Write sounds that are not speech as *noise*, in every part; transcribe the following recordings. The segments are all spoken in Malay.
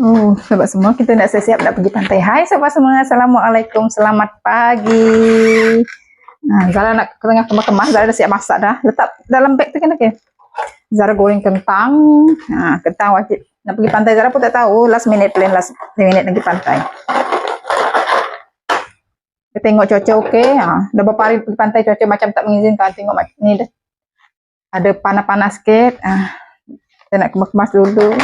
Oh, sahabat semua, kita nak siap-siap nak pergi pantai. Hai sahabat semua, Assalamualaikum, selamat pagi. Ha, Zara nak tengah kemas-kemas, Zara dah siap masak dah. Letak dalam beg tu kan okey. Zara goreng kentang. Ha, kentang wajib. Nak pergi pantai Zara pun tak tahu. Last minute plan, last minute nak pergi pantai. Kita tengok cuaca okey. Ha, dah beberapa hari pergi pantai cuaca macam tak mengizinkan. Tengok macam ni dah. Ada panas-panas sikit. Ha, kita nak kemas-kemas dulu.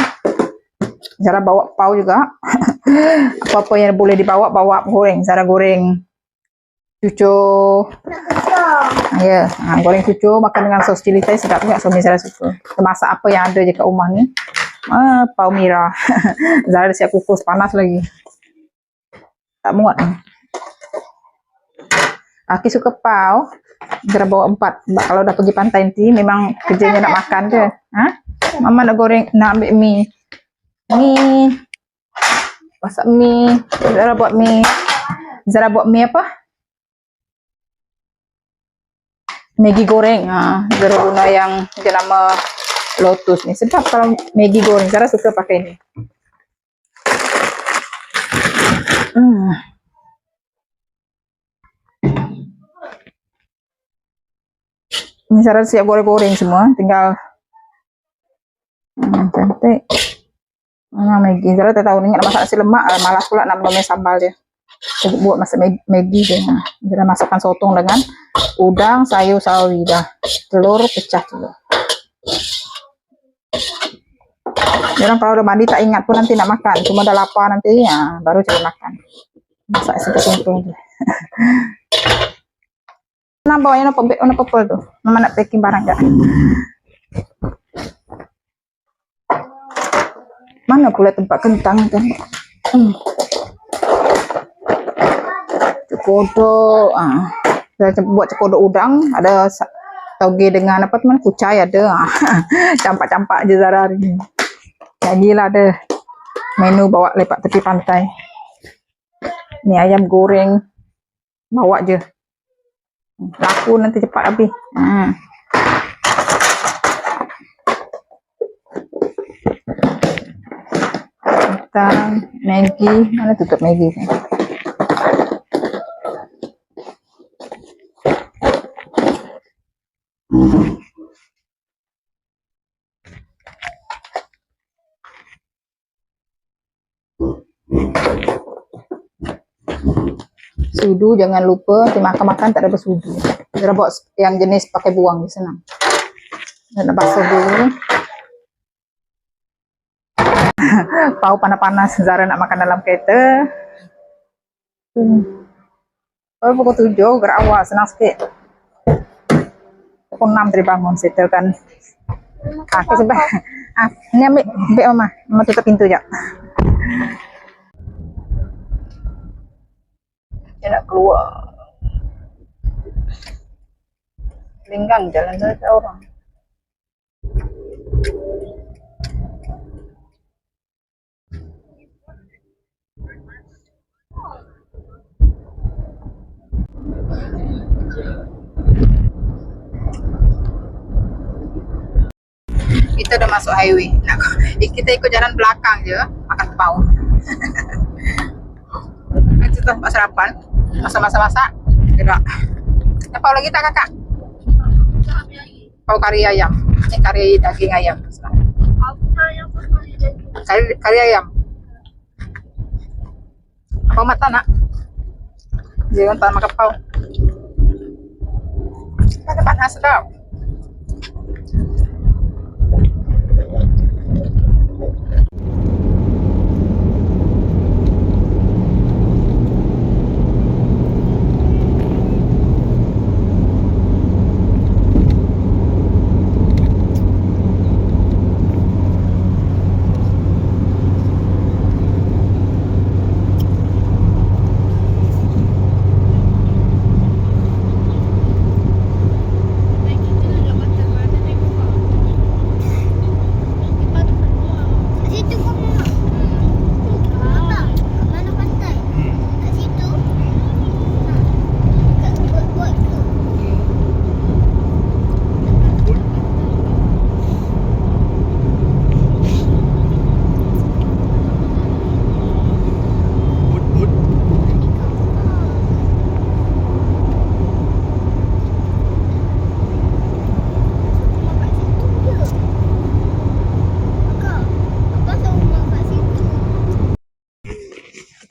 Zara bawa pau juga. *laughs* Apa-apa yang boleh dibawa, bawa goreng. Zara goreng cucu. Ya, ha, goreng cucu makan dengan sos cili thai sedap juga suami Zara suka. Kita masak apa yang ada je kat rumah ni. Ah, pau merah. *laughs* Zara dah siap kukus panas lagi. Tak muat ni. Aki suka pau. Zara bawa empat. Kalau dah pergi pantai nanti memang kerjanya nak makan je. Ha? Mama nak goreng, nak ambil mi. Mi. Masak mi. Zara buat mi. Zara buat mi apa? Maggi goreng. Ha, Zara guna yang dia nama Lotus ni. Sedap kalau Maggi goreng. Zara suka pakai ni. Hmm. Ini Zara siap goreng-goreng semua. Tinggal hmm, cantik. Ah, Maggi. Zara tak tahu ni nak masak nasi lemak. ah, Malas pula nak menomel sambal dia. Saya buat masak Mag- Maggi dia. Ha. Zara masukkan sotong dengan udang, sayur sawi dah. Telur pecah juga. Jarang kalau udah mandi tak ingat pun nanti nak makan. Cuma dah lapar nanti ya baru cari makan. Masak seperti itu aja. Nah, bawa yang apa, warna purple tuh. Mama nak packing barang gak? Mana pula tempat kentang? Hmm. Cekodok. Ah. Saya cem- buat cekodok udang. Ada tauge dengan apa teman kucai ada. Ah. *laughs* Campak-campak je Zara hari ni. Janjilah ada menu bawa lepak tepi pantai. Ni ayam goreng. Bawa je. Laku nanti cepat habis. Ha. Kentang, Maggi. Mana tutup Maggi tu? Sudu jangan lupa nanti makan-makan tak ada bersudu. Kita buat yang jenis pakai buang senang. Nak basuh dulu. *laughs* Pau panas-panas Zara nak makan dalam kereta. Hmm. Oh, pukul tujuh gerak awal senang sikit. Pukul enam tadi bangun settlekan. Aku sebab *laughs* ah, ni ambil, ambil mama. Mama tutup pintu je. Dia nak keluar. Linggang jalan ada orang. Masuk highway. Nak *laughs* kita ikut jalan belakang je, makan pau. *laughs* Itu tu tempat sarapan. Masak-masak masak. Gerak. Ada pau lagi tak kakak? Pau kari ayam. Ini kari daging ayam. Kari, kari ayam. Apa mata nak? Jangan tak makan pau. Ada panas sedap.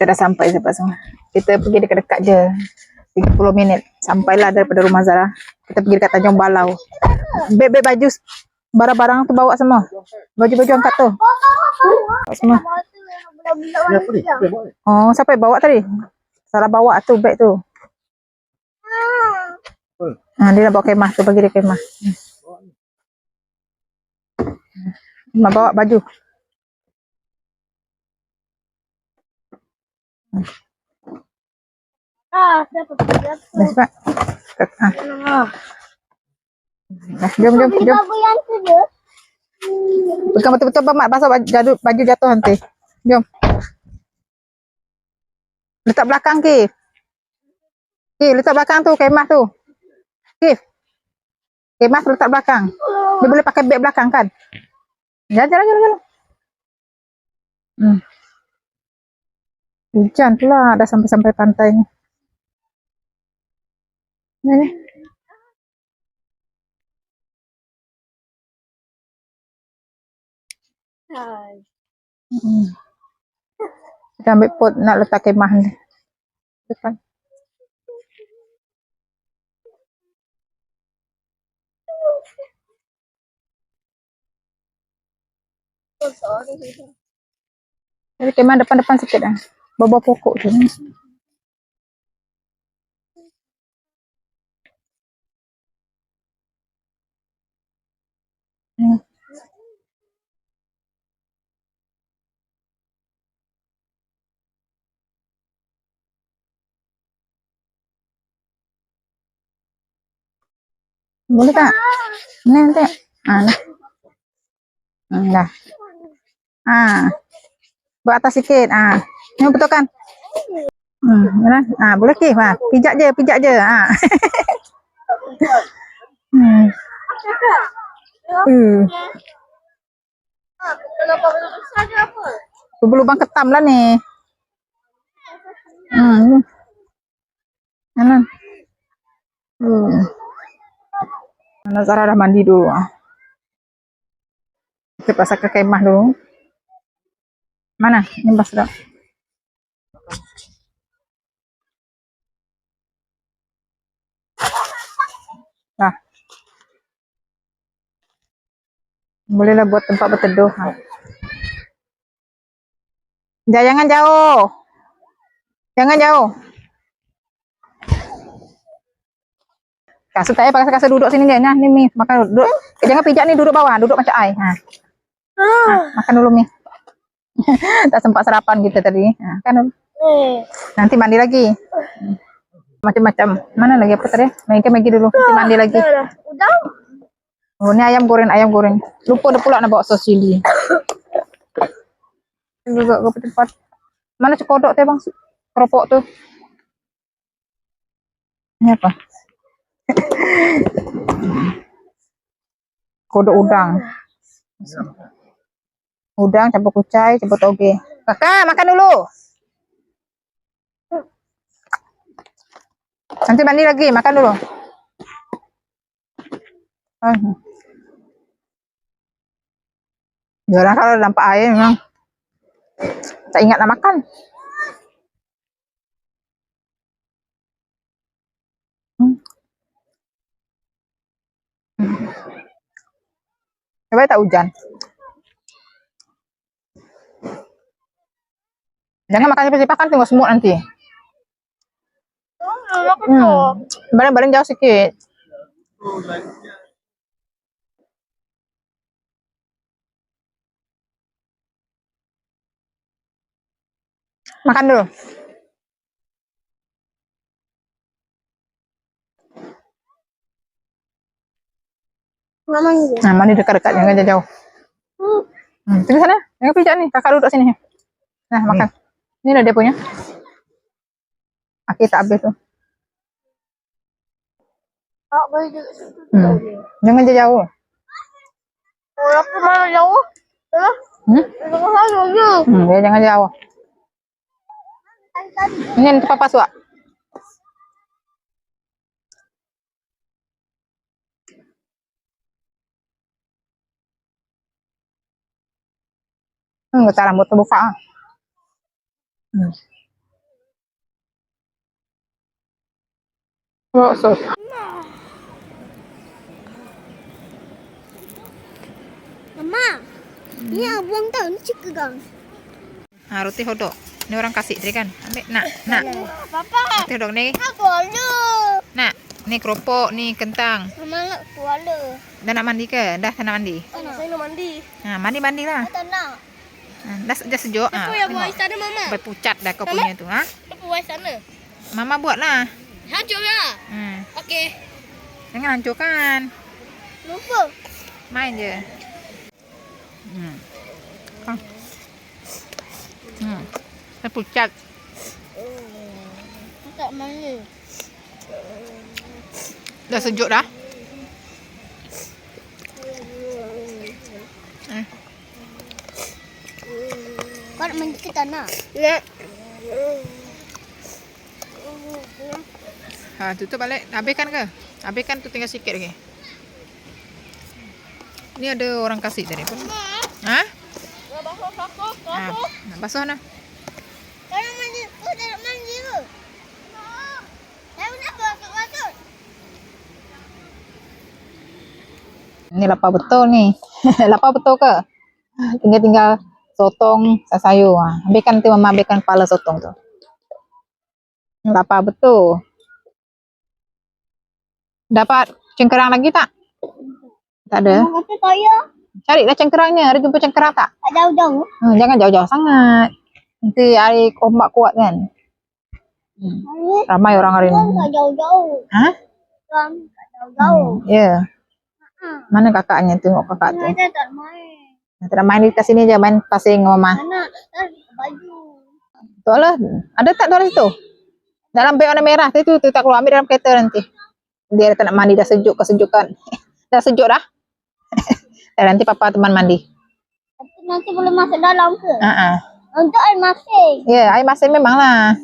Kita dah sampai sampai semua. Kita pergi dekat-dekat je. 30 minit. Sampailah daripada rumah Zara. Kita pergi dekat Tanjung Balau. Beg-beg baju barang-barang tu bawa semua. Baju-baju angkat tu. Bawa semua. Oh, siapa yang bawa tadi? Salah bawa tu beg tu. Ha, dia nak bawa kemah tu, bagi dia kemah. Mak bawa baju. Ah, dapat dapat. Cepat. Ha. Ah. Dah, jom, jom, jom. Babu yang tu je. Pegang betul-betul Mak pasal baju, jadu- baju jatuh nanti. Jom. Letak belakang Kif. Kif, letak belakang tu kemah tu. Kif. Kemah tu letak belakang. Dia boleh pakai beg belakang kan? Jalan, jalan, jalan. jalan. Hmm. Hujan pula dah sampai-sampai pantai ni. Ni. Hai. Hmm. Kita ambil pot nak letak kemah ni. Depan. Jadi kemah depan-depan sikit dah. Bawah pokok tu. Hmm. Boleh tak? Ni nanti. Ah, ni. Hmm, dah. Ah. Buat atas sikit. Ah. Ni betul kan? Hmm, mana? Ah, boleh ke? Ha, pijak je, pijak je. Ha. *laughs* hmm. Hmm. Apa? Lubang ketam lah ni. Hmm. Mana? Hmm. Mana Zara dah mandi dulu. Kita pasal ke kemah dulu. Mana? Ni pasal Bolehlah buat tempat berteduh. Jangan jauh. Jangan jauh. Kasut payah pakai kasut duduk sini je. Nah, ni mi makan duduk. Eh, jangan pijak ni duduk bawah, duduk macam ai. Ha. Makan dulu mi. *laughs* tak sempat sarapan kita tadi. Ha, kan. Eh. Nanti mandi lagi. Hmm. Macam-macam. Mana lagi apa tadi? Maggi Maggi dulu. Nanti mandi lagi. Dah dah. Udah. Oh, ni ayam goreng, ayam goreng. Lupa dah pula nak bawa sos cili. Juga ke tempat. Mana cekodok tu bang? Keropok tu. Ni apa? *laughs* Kodok udang. Udang campur kucai, campur toge. Kakak, makan dulu. Nanti mandi lagi, makan dulu. Ah. Jarang kalau nampak air memang tak ingat nak makan. Hmm. Coba tak hujan. Jangan makan cepat-cepat kan tengok semut nanti. Hmm. Baring-baring jauh sikit. Makan dulu. Mama ni. Nah, mandi dekat-dekat jangan jauh-jauh. Hmm, tengok sana. Jangan pijak ni. Kakak duduk sini. Nah, makan. Ini dah dia punya. Aki tak habis tu. Tak boleh duduk situ. Hmm. Jangan jauh. Oh, apa mana jauh? Eh? Hmm? Jangan lalu je. Hmm, dia jangan jauh. Nen ke papa suak. Hmm, kita lah, rambut terbuka. Hmm. Oh, Mama, ini abang tahu ini cik kegang. Ha, ah, roti hodok. Ni orang kasih tadi kan. Ambil nak, nak. Papa. Roti hodok ni. Aku ada. Nak. Ni keropok, ni kentang. Mama nak kuala. Dah nak mandi ke? Dah tak nak mandi? Tak nak. Saya nak mandi. Ha, mandi-mandi lah. Tak nak. Ha, dah, dah sejuk. Ha, Aku yang buat tengok. sana mama. Sampai pucat dah kau punya tu. Ha? Aku buat sana. Mama buat lah. Hancur lah. Hmm. Okey. Jangan hancurkan. Lupa. Main je. Hmm. Ha. Hmm. Pucat. Tak mana. Dah sejuk dah. Eh. Kau nak mandi ke tak nak? Nak. Ha, tutup balik. Habiskan ke? Habiskan tu tinggal sikit lagi. Ni ada orang kasih tadi pun. Ha? Ha, nak basuh nah. Kau nak mandi? Kau tak nak mandi ke? Saya nak masuk-masuk. Ni lapar betul ni. *laughs* lapar betul ke? Tinggal-tinggal sotong sayur. Ha. Habiskan tu mama habiskan kepala sotong tu. Lapar betul. Dapat cengkerang lagi tak? Tak ada. Mama kata saya Carilah cengkerangnya. Ada jumpa cengkerang tak? tak jauh-jauh. Hmm, jangan jauh-jauh sangat. Nanti air ombak kuat kan. Hmm. Ramai orang hari ni. tak jauh-jauh. Ha? Tak jauh-jauh. Hmm, Ya. Hmm. Mana kakaknya tengok kakak tu. Mana tak main. Tak nak main di kat sini je main pasing dengan mama. Mana tak baju. Tu lah. Ada tak dalam situ? Dalam beg warna merah tu, tu, tu tak keluar. Ambil dalam kereta nanti. Dia tak nak mandi dah sejuk kesejukan. *laughs* dah sejuk dah. *laughs* Nanti papa teman mandi. Tapi nanti boleh masuk dalam ke? Ha ah. Untuk air masing. Ya, air masing memang lah.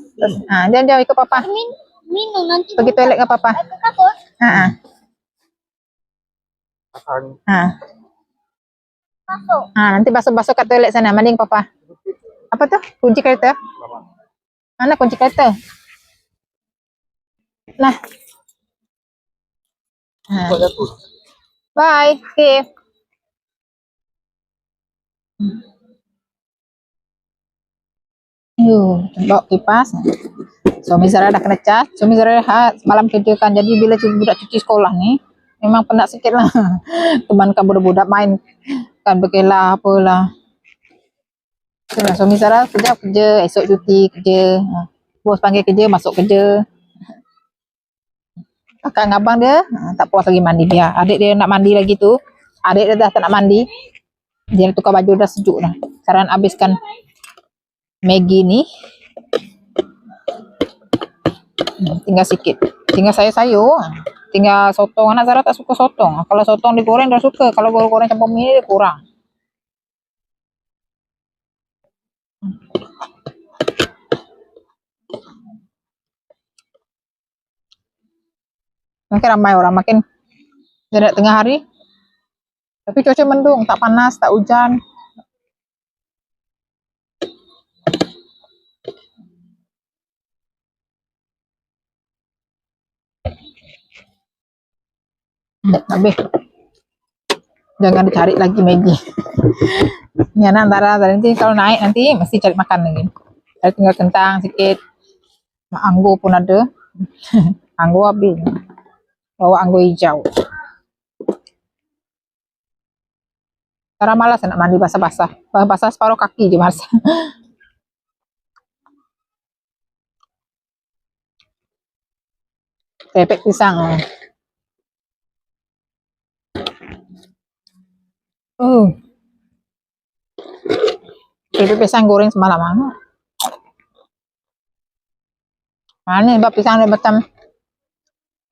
Ha, jangan jauh ikut papa. Min minum nanti Pergi toilet dengan papa. Ha ah. Ha. Masuk. Ha, nanti basuh-basuh kat toilet sana. Mandi dengan papa. Apa tu? Kunci kereta? Mana kunci kereta? Nah. Ha. Bye. Okay. Yuh, bawa kipas. Suami Zara dah kena cas. Suami Zara rehat. Malam kerja kan. Jadi bila budak cuci sekolah ni, memang penat sikit lah. *laughs* Teman kan budak-budak main. Kan berkelah apalah. Itulah suami Zara sekejap kerja. Esok cuti kerja. Ha. Bos panggil kerja, masuk kerja. Kakak dengan abang dia ha, tak puas lagi mandi dia. Adik dia nak mandi lagi tu. Adik dia dah tak nak mandi. Dia nak tukar baju dah sejuk dah. Sekarang habiskan Maggi ni. Hmm, tinggal sikit. Tinggal sayur-sayur. Tinggal sotong. Anak Zara tak suka sotong. Kalau sotong digoreng dia suka. Kalau goreng-goreng campur mi dia kurang. Makin ramai orang makin jadi tengah hari. Tapi cuaca mendung, tak panas, tak hujan. Habis. Jangan dicari lagi Maggi. Ni anak antara nanti kalau naik nanti mesti cari makan lagi. Saya tinggal kentang sikit. Mak anggur pun ada. *laughs* anggur habis. Bawa anggur hijau. Sekarang malas nak mandi basah-basah. Basah separuh kaki je malas. *laughs* Pepek pisang. Oh. Pepek pisang goreng semalam. Mana? Mana sebab pisang dia macam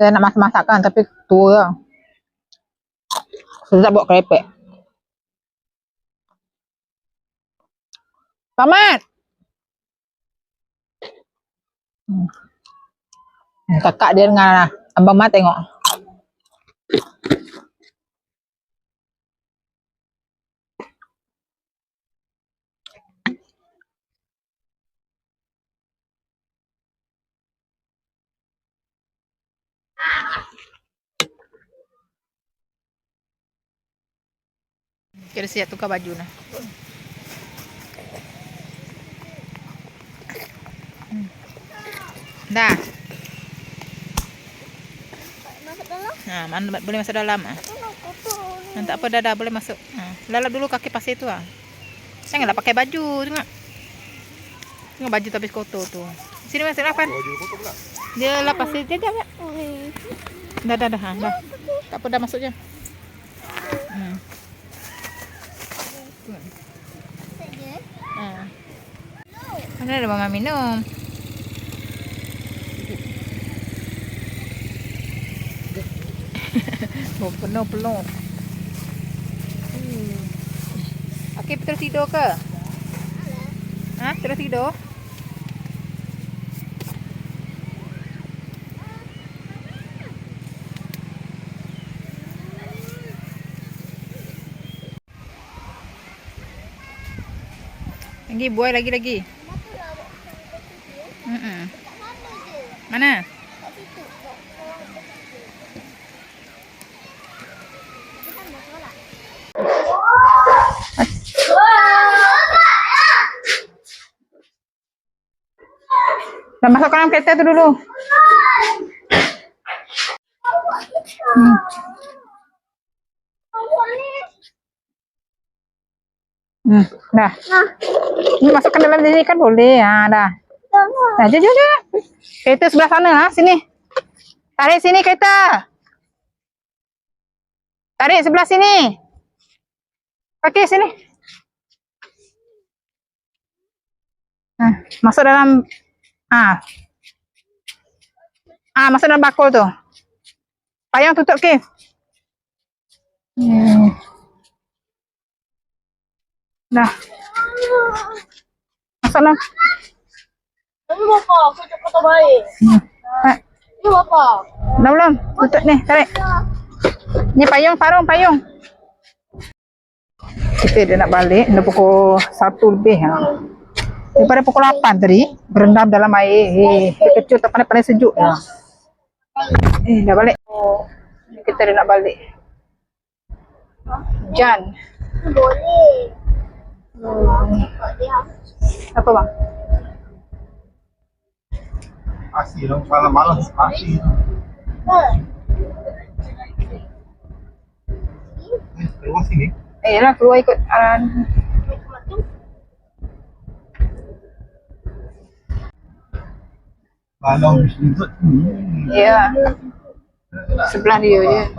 saya nak masak-masakkan tapi tua lah. Sedap buat kerepek. Pamat! Hmm. Kakak dia dengan Abang Mat tengok. Kira siap tukar baju nah. Hmm. Dah. Masuk dalam. Ha, mana boleh masuk dalam ah. Ha, tak apa dah dah boleh masuk. Ha, lalap dulu kaki pasir tu ah. Janganlah pakai baju tengok. Tengok baju habis kotor tu. Sini masuk kotor pula. Dia lap pasir dia jap. jap. Dah dah dah. Ha, dah. Tak apa dah masuk je. Hmm. Saja. Ha. Mana ada mama minum? oh, penuh penuh. Hmm. Okey, tidur ke? Ha, terus tidur? Lagi buai lagi lagi. Kenapa lah awak sampai situ? Hmm. Kat mana je? Mana? Kat situ. Kat bawah kat situ. Dia kan dah masuk dalam kereta tu dulu. Hmm. Hmm, dah. Ni masukkan dalam sini kan boleh. Ha, dah. Dah, jom, jom, jom. Kereta sebelah sana ha, sini. Tarik sini kereta. Tarik sebelah sini. Okey, sini. Ha, masuk dalam Ah. Ah, masuk dalam bakul tu. Payung tutup ke? Hmm. Dah. Masuk dalam. Ini bapa, aku cakap kata baik. Hmm. Ha, Ini bapa. dah belum? Tutup ni, tarik. Ni payung, sarung, payung. Kita dia nak balik, dah pukul 1 lebih. Ha. Daripada pukul 8 tadi, berendam dalam air. Eh, dia kecut tak pandai-pandai sejuk. Ya. Eh, dah balik. Kita dah nak balik. Hujan. Boleh. Apa bang? parceirão, faz malas mala dos parceiros. É, eu keluar ikut na crua aí. Vai lá, Ya. Sebelah dia. É.